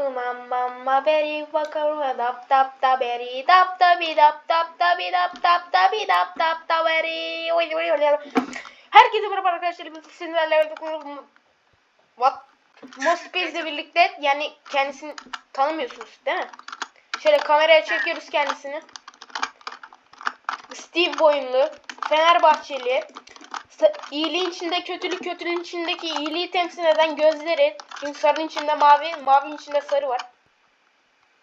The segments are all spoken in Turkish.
kumam mamma beri bakarım dap dap da beri dap da bi dap dap da bi dap dap da bi dap dap da beri. Oy, oy, oy. Herkese merhaba arkadaşlar. Biz sizlerle What? Mospez'le birlikte yani kendisini tanımıyorsunuz değil mi? Şöyle kameraya çekiyoruz kendisini. Steve boyunlu, Fenerbahçeli, iyiliğin içinde kötülük, kötülüğün içindeki iyiliği temsil eden gözleri. Çünkü sarının içinde mavi, mavinin içinde sarı var.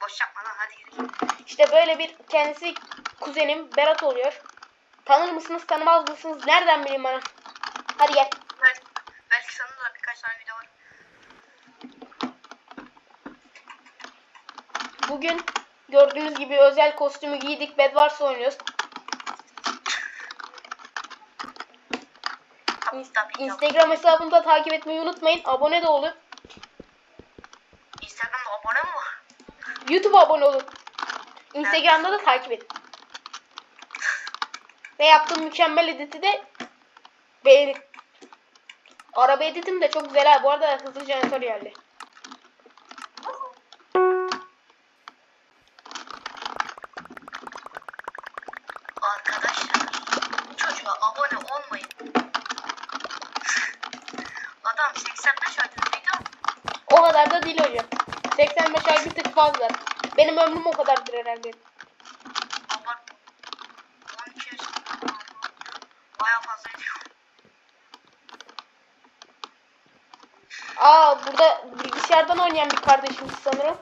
Boş yapma lan hadi gidelim. İşte böyle bir kendisi kuzenim Berat oluyor. Tanır mısınız, tanımaz mısınız? Nereden bileyim bana? Hadi gel. Belki, belki sana da birkaç tane video var. Bugün gördüğünüz gibi özel kostümü giydik. Bedwars oynuyoruz. Ya. Instagram hesabını da takip etmeyi unutmayın. Abone de olun. Instagram'da abone mi var? YouTube'a abone olun. Instagram'da da takip edin. Ve yaptığım mükemmel editi de beğenin. Araba editim de çok güzel ha. Bu arada hızlı jeneratör geldi. Kadar da değil hocam. 85 ay bir tık fazla. Benim ömrüm o kadardır herhalde. abartma. 12 yaşında. Baya fazla video. Aa burada bilgisayardan oynayan bir kardeşimiz sanırım.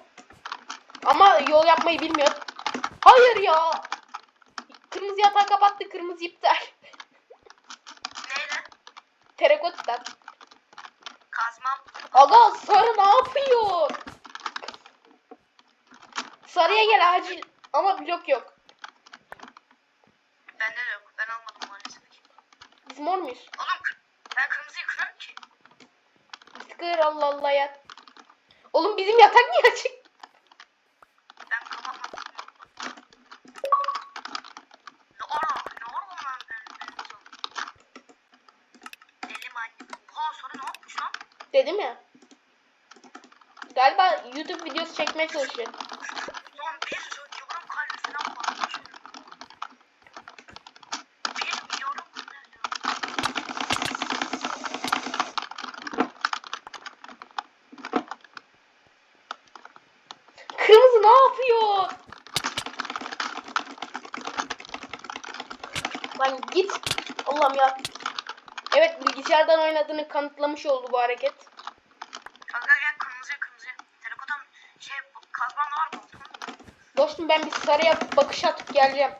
Ama yol yapmayı bilmiyor. Hayır ya. Kırmızı yatağı kapattı. Kırmızı iptal. Neyle? Terakottan. Aga sarı ne yapıyor? Sarıya gel acil. Ama blok yok. Bende de yok. Ben almadım maalesef. Biz mor muyuz? Oğlum ben kırmızıyı kırarım ki. Sıkır Allah Allah ya. Oğlum bizim yatak niye açık? Ben kapatmadım. Ne? Ne ara lan. Oha sonra ne lan? Dedim ya. Galiba YouTube videosu çekmeye çalışıyor. Kırmızı ne yapıyor? Lan git. Allah'ım ya. Evet bilgisayardan oynadığını kanıtlamış oldu bu hareket. Dostum ben bir sarıya bakış atıp geleceğim.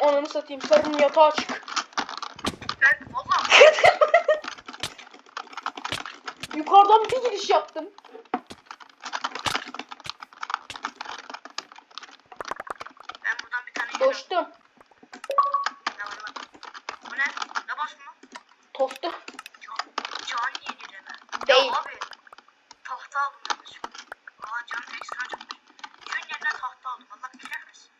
Onunu satayım. Sarının yatağı açık. Ben valla Yukarıdan bir giriş yaptım. ben buradan bir tane. Dostum. Ne var lan? Bu ne? Ne bastın lan? Tostu. Can, can yenileme. Değil. Ya abi tahta aldım yanlışlıkla. Aa can ekstra can. Gün yerine tahta aldım. Allah kahretsin.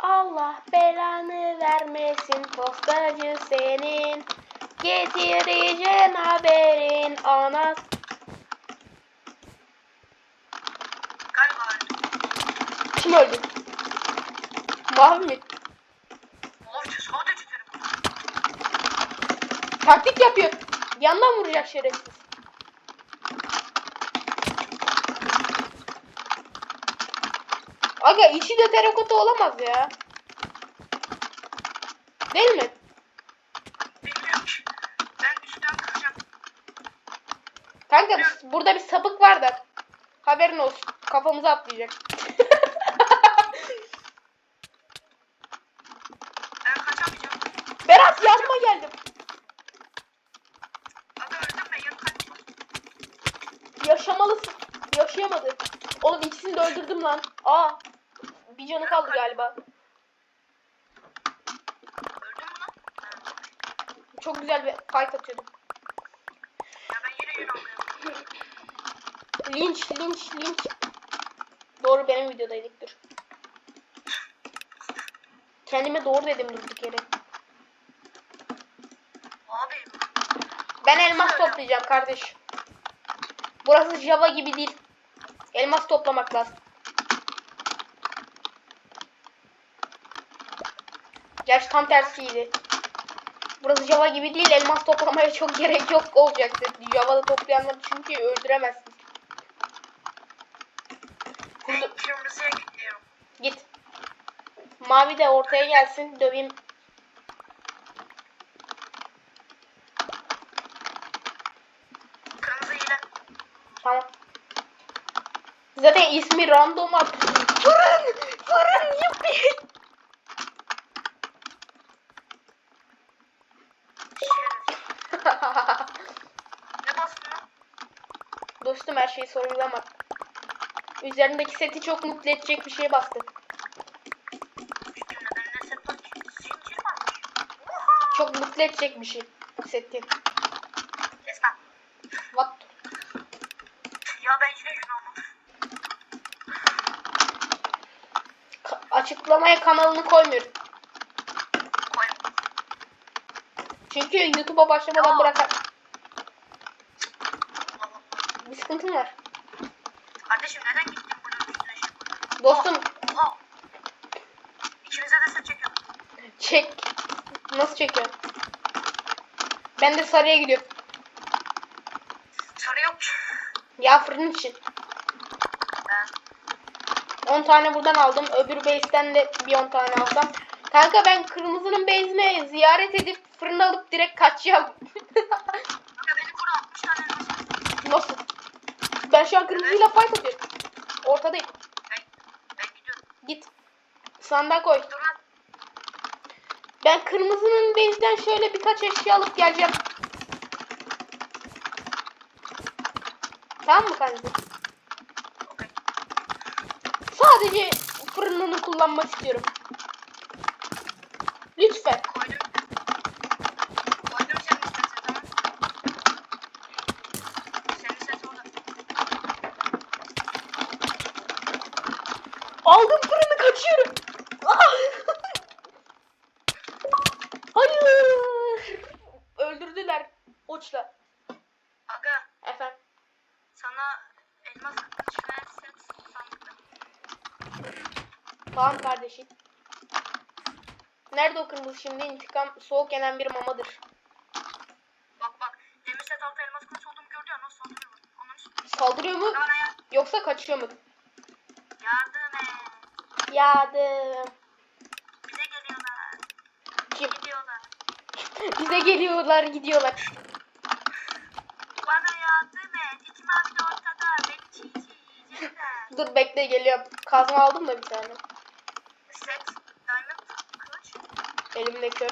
Allah belanı vermesin postacı senin. Getireceğin haberin anas. Kim öldü? Mavi. Taktik yapıyor. Yandan vuracak şerefsiz. Aga içi de terakota olamaz ya. Değil mi? Bilmiyorum ki. Ben üstten kıracağım. Kanka burada bir sapık var da. Haberin olsun. Kafamıza atlayacak. Ben kaçamayacağım. Berat yardıma geldim. Abi öldüm ben yarım kaçtım. Yaşamalısın. Yaşayamadı. Oğlum ikisini de öldürdüm lan. Aa. Bir canı kaldı galiba. Mü lan? Çok güzel bir fight atıyordum. Ya ben yine anlıyorum. Linç, linç, linç. Doğru benim videodaydık dur. Kendime doğru dedim durduk yere. Abi Ben elmas toplayacağım kardeş. Burası Java gibi değil. Elmas toplamak lazım. Gerçi tam tersiydi. Burası Java gibi değil. Elmas toplamaya çok gerek yok olacaktı. Java'da toplayanları çünkü öldüremezsin. Kırmızıya gidiyorum. Git. Mavi de ortaya gelsin. Döveyim. Tamam. Zaten ismi random at. Fırın! Fırın! Yuppi! Şeref. Ne bastın lan? Dostum her şeyi sorgulama. Üzerindeki seti çok mutlu edecek bir şey bastı. Çok mutlu edecek bir şey. Seti. What? Ya ben yine açıklamaya kanalını koymuyorum. Koy. Çünkü YouTube'a başlamadan bırakar. Allah Var. Kardeşim neden gittin bunun üstüne? Dostum Oha. İkinize de set çekiyorum. çek. Nasıl çekiyor? Ben de sarıya gidiyorum. Sarı yok. Ya fırın için. Ben 10 tane buradan aldım. Öbür base'ten de bir 10 tane alsam. Kanka ben kırmızının base'ine ziyaret edip fırın alıp direkt kaçacağım. Kanka beni kur 60 tane elmas var. Nasıl? Ben şu an kırmızıyla fight atıyorum. Ortadayım. Ben, ben. Git. Sandığa koy. Ben kırmızının base'den şöyle birkaç eşya alıp geleceğim. Tamam mı kanka? Okey. Sadece fırınını kullanmak istiyorum. Lütfen. Koydum. Koydum senin seti tamam. Senin set orada. Aldım fırını kaçıyorum. Ah! Hayır. Öldürdüler. Uçla. Aga Efendim. sana elmas kılıç. Tamam kardeşim. Nerede o kırmızı şimdi? İntikam soğuk yenen bir mamadır. Bak bak. Demir set altı elmas kılıç olduğumu gördü ya nasıl saldırıyor. Ananı s- Saldırıyor mu? Ya. Yoksa kaçıyor mu? Et. Yardım. Bize geliyorlar. Kim? Gidiyorlar. Bize geliyorlar gidiyorlar. Bana yardım et. İki mavi de ortada. Beni çiğ çiğ yiyecekler. Dur bekle geliyorum. Kazma aldım da bir tane. Set. Diamond kılıç. Elimde kör.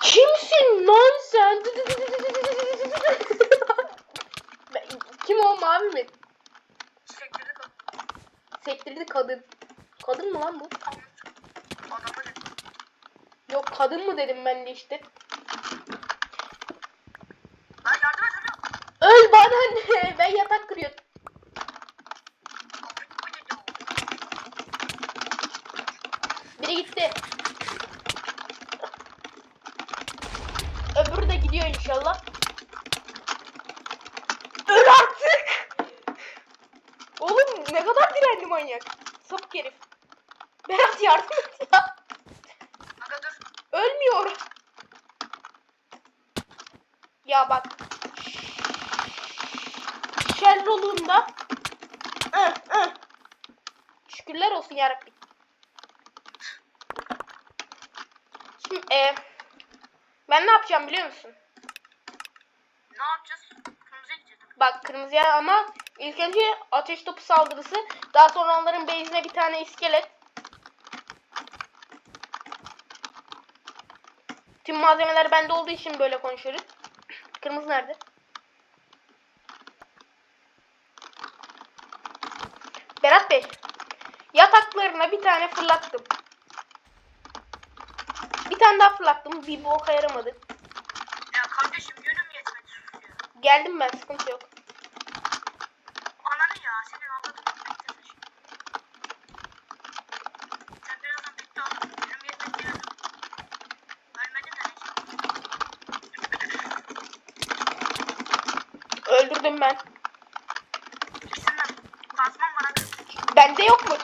Kimsin lan sen? Kim o mavi mi? Sektirdi kadın. Kadın mı lan bu? Yok kadın mı dedim ben de işte. Lan yardım et. Öl bana ne? Ben yatak kırıyorum. Biri gitti. Öbürü de gidiyor inşallah. Öl artık. Oğlum ne kadar direnli manyak. Sapık herif. Berat yardım et ya. Aga dur. Ölmüyor. Ya bak. Shell rolunda. Ih, ih. Şükürler olsun yarabbim. Şimdi e, ben ne yapacağım biliyor musun? Ne yapacağız? Kırmızıya gideceğiz. Bak kırmızıya ama ilk önce ateş topu saldırısı. Daha sonra onların base'ine bir tane iskelet. Tüm malzemeler bende olduğu için böyle konuşuyoruz. Kırmızı nerede? Berat Bey. Yataklarına bir tane fırlattım. Bir tane daha fırlattım. Bir boka yaramadı. Ya kardeşim yönüm yetmedi. Geldim ben sıkıntı yok. Ananı ya senin anladın. Bekle sen şimdi. Sen birazdan bekle al. Yönüm yetmedi diyelim. Ölmedin de neyse. öldürdüm ben. İkisinden. Kazmam bana. Bende yok mu?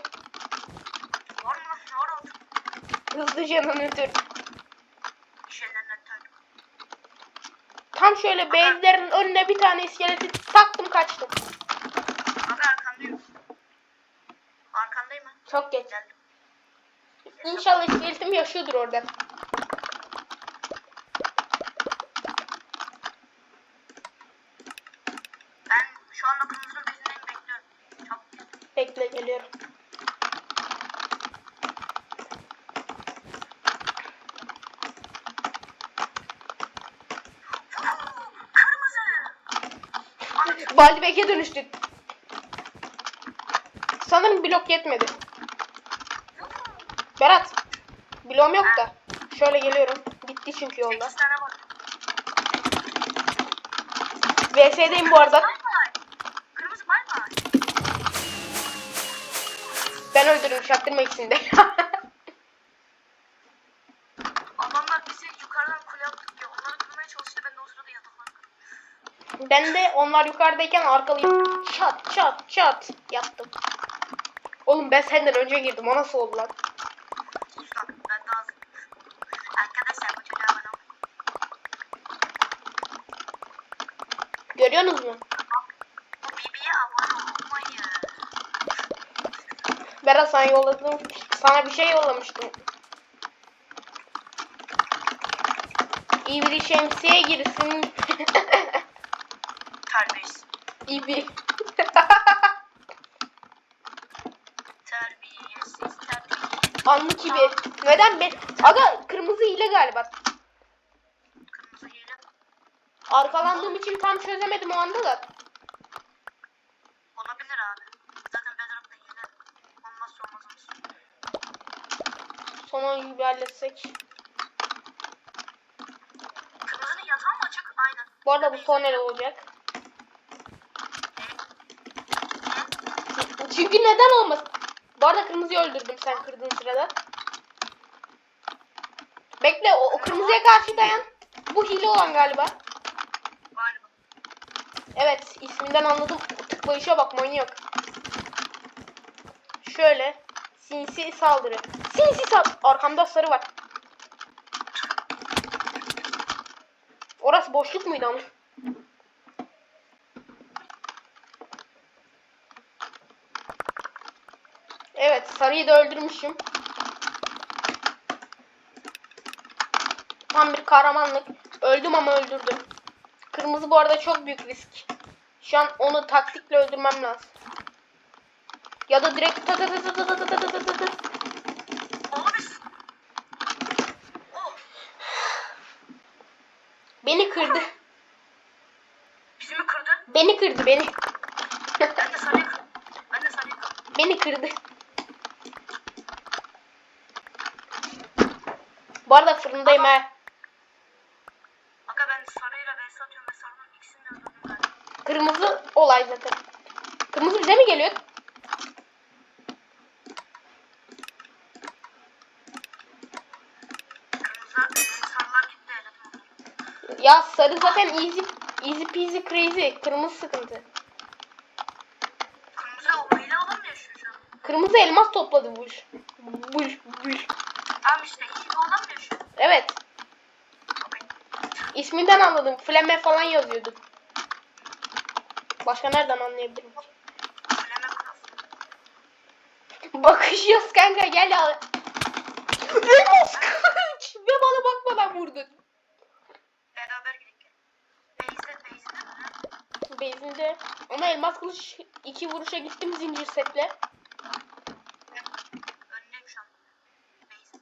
Var mı? Ne var oldu? İş ellerinden tök. Tam şöyle base'lerin önüne bir tane iskeleti taktım kaçtım. Abi arkandayım. Arkandayım mı? Çok geç. Geldim. İnşallah iskeletim yaşıyordur orada. Ben şu anda kırmızının peşindeyim bekliyorum. Çok güzel. Bekle geliyorum. Kırmızı. Anladım. Balibek'e dönüştük. Sanırım blok yetmedi. Berat. Bloğum yok da. Şöyle geliyorum. Bitti çünkü yolda. 8 tane var. VS'deyim bu arada. Ben öldürürüm çaktırma ikisini de. Adamlar bizi yukarıdan kule yaptık ya. Onları kırmaya çalıştı. Ben de o sırada yatakları kırdım. Ben de onlar yukarıdayken arkalayıp çat çat çat yaptım. Oğlum ben senden önce girdim. O nasıl oldu lan? Görüyorsunuz mu? Berat sana yolladım. Sana bir şey yollamıştım. İyi bir şemsiye girsin. Terbiyesiz. İyi bir. Terbiyesiz. Terbiyesiz. Anlık gibi. Neden ben? Aga kırmızı hile galiba. Kırmızı hile. Arkalandığım için tam çözemedim o anda da. Olabilir abi. Zaten Bedrock'ta hile. Olmazsa olmazımız. Son gibi halletsek. Kırmızının yatağı mı açık? Aynen. Bu arada bu son el olacak. Çünkü neden olmasın? Bu arada kırmızıyı öldürdüm sen kırdığın sırada. Bekle o, o kırmızıya karşı dayan. Bu hile olan galiba. Evet isminden anladım. Tıklayışa bak manyak. Şöyle. Sinsi saldırı. Sinsi sal... Arkamda sarı var. Orası boşluk muydu ama? Evet sarıyı da öldürmüşüm. Tam bir kahramanlık. Öldüm ama öldürdüm. Kırmızı bu arada çok büyük risk. Şu an onu taktikle öldürmem lazım. Ya da direkt ta ta ta ta ta ta ta ta ta ta. Oh! Beni kırdı. Bizi mi kırdı? Beni kırdı beni. Ben de sarıyı kırdım. Ben de sarıyı kırdım. Beni kırdı. Bu arada fırındayım ha. Aga ben sarıyla vs atıyorum ve sarının ikisini de öldürdüm galiba. Kırmızı olay zaten. Kırmızı bize mi geliyor? Kırmızı, e, sarılar gitti onları. Ya sarı zaten easy easy peasy crazy. Kırmızı sıkıntı. Kırmızı o hile olan mı yaşıyor şu an? Kırmızı elmas topladı bu iş. Bu iş, bu iş. Tamam işte yaşıyor? Evet. İsminden anladım. Flame falan yazıyordu. Başka nereden anlayabilirim? Bakışıyoruz kanka gel al. Elmas kılıç. Ve bana bakmadan vurdun. Beraber gidelim. Mi? Ama elmas kılıç iki vuruşa gittim zincir setle. Evet. Önündeyim şu an. Beyze.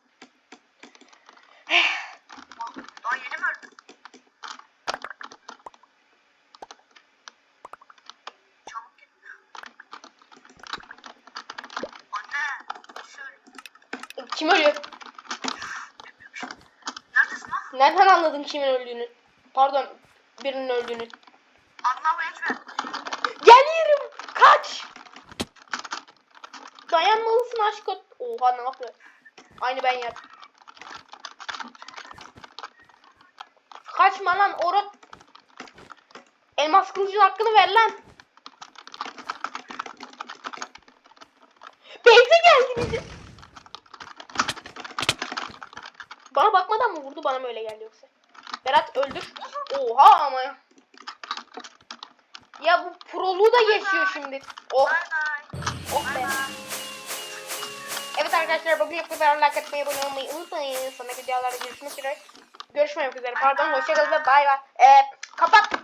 Daha yeni mi öldün? Çabuk git. Anne. Şöyle. Kim ölüyor? Nereden anladın kimin öldüğünü? Pardon birinin öldüğünü. Anlamı etme. Kaç. Dayanmalısın aşk. Oha ne yapıyor? Aynı ben yap. Kaçma lan orot. Elmas kılıcın hakkını ver lan. Beyze geldi bizi. Bana bakmadan mı vurdu bana mı öyle geldi yoksa? Berat öldür. Oha ama. Ya bu proluğu da geçiyor şimdi. Oh. Oh be. Evet arkadaşlar bugün kadar like atmayı abone olmayı unutmayın. Sonraki videolarda görüşmek üzere. Görüşmek üzere. Pardon hoşçakalın ve bay bay. Ee, kapat.